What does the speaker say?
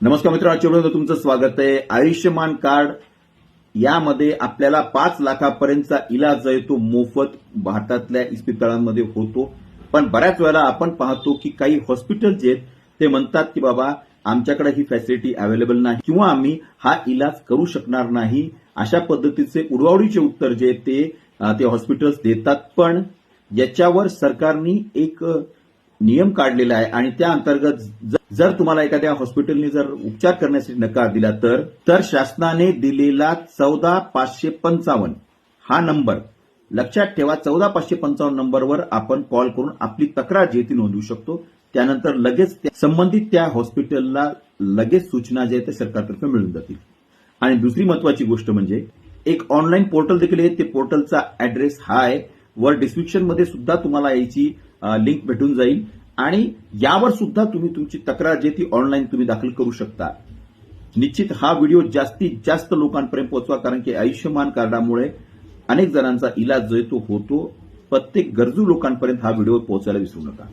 नमस्कार मित्रांनो चिवडून तुमचं स्वागत आहे. आयुष्यमान कार्ड यामध्ये आपल्याला पाच लाखापर्यंतचा इलाज जो आहे तो मोफत भारतातल्या इस्पितळांमध्ये होतो. पण बऱ्याच वेळेला आपण पाहतो की काही हॉस्पिटल जे आहेत ते म्हणतात की बाबा आमच्याकडे ही फॅसिलिटी अवेलेबल नाही किंवा आम्ही हा इलाज करू शकणार नाही. अशा पद्धतीचे उडवाउडीचे उत्तर जे ते ते हॉस्पिटल्स देतात. पण याच्यावर सरकारने एक नियम काढलेला आहे आणि त्या अंतर्गत ज- जर तुम्हाला एखाद्या हॉस्पिटलने जर उपचार करण्यासाठी नकार दिला तर तर शासनाने दिलेला चौदा पाचशे पंचावन्न हा नंबर. लक्षात ठेवा चौदा पाचशे पंचावन्न नंबरवर आपण कॉल करून आपली तक्रार जी ती नोंदवू शकतो. त्यानंतर लगेच संबंधित त्या हॉस्पिटलला लगेच सूचना ज्या आहेत त्या सरकारतर्फे मिळून जातील. आणि दुसरी महत्वाची गोष्ट म्हणजे एक ऑनलाईन पोर्टल देखील आहे ते पोर्टलचा ऍड्रेस हा आहे. वर डिस्क्रिप्शनमध्ये सुद्धा तुम्हाला याची लिंक भेटून जाईल. आणि यावर सुद्धा तुम्ही तुमची तक्रार जे ती ऑनलाईन तुम्ही दाखल करू शकता. निश्चित हा व्हिडिओ जास्तीत जास्त लोकांपर्यंत पोहोचवा कारण की आयुष्यमान कार्डामुळे अनेक जणांचा इलाज जो आहे तो होतो. प्रत्येक गरजू लोकांपर्यंत हा व्हिडिओ पोहोचायला विसरू नका.